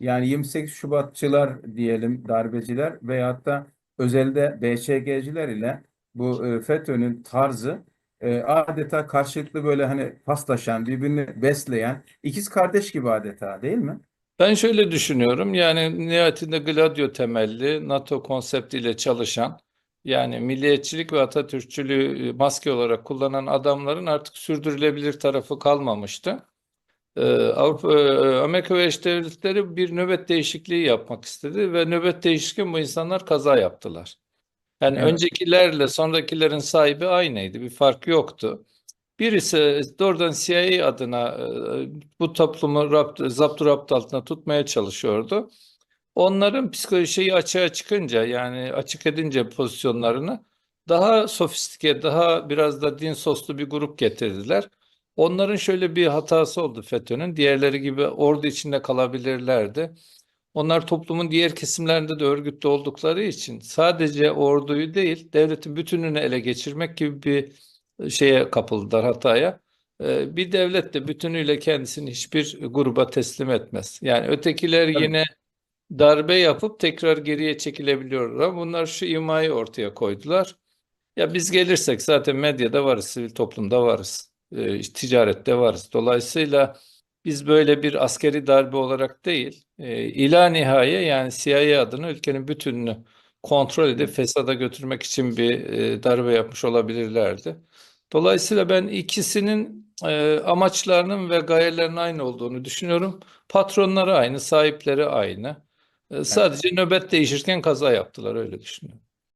Yani 28 Şubatçılar diyelim, darbeciler veyahut da özelde BÇG'ciler ile bu e, FETÖ'nün tarzı e, adeta karşılıklı böyle hani paslaşan, birbirini besleyen ikiz kardeş gibi adeta değil mi? Ben şöyle düşünüyorum yani nihayetinde Gladio temelli NATO konseptiyle çalışan yani milliyetçilik ve Atatürkçülüğü maske olarak kullanan adamların artık sürdürülebilir tarafı kalmamıştı. Ee, Avrupa, e, Amerika Birleşik Devletleri bir nöbet değişikliği yapmak istedi ve nöbet değişikliği bu insanlar kaza yaptılar. Yani Evet. öncekilerle sonrakilerin sahibi aynıydı, bir fark yoktu. Birisi doğrudan CIA adına e, bu toplumu rapt, zapturapt altında tutmaya çalışıyordu. Onların psikolojisi açığa çıkınca yani açık edince pozisyonlarını daha sofistike, daha biraz da din soslu bir grup getirdiler. Onların şöyle bir hatası oldu FETÖ'nün. Diğerleri gibi ordu içinde kalabilirlerdi. Onlar toplumun diğer kesimlerinde de örgütlü oldukları için sadece orduyu değil, devletin bütününü ele geçirmek gibi bir şeye kapıldılar hataya. Ee, Bir devlet de bütünüyle kendisini hiçbir gruba teslim etmez. Yani ötekiler Tabii. yine darbe yapıp tekrar geriye çekilebiliyorlar bunlar şu imayı ortaya koydular. Ya biz gelirsek zaten medyada varız, sivil toplumda varız, e, ticarette varız. Dolayısıyla biz böyle bir askeri darbe olarak değil, e, ila nihaye yani CIA adına ülkenin bütününü kontrol edip fesada götürmek için bir e, darbe yapmış olabilirlerdi. Dolayısıyla ben ikisinin e, amaçlarının ve gayelerinin aynı olduğunu düşünüyorum. Patronları aynı, sahipleri aynı. E, sadece nöbet değişirken kaza yaptılar öyle düşünüyorum.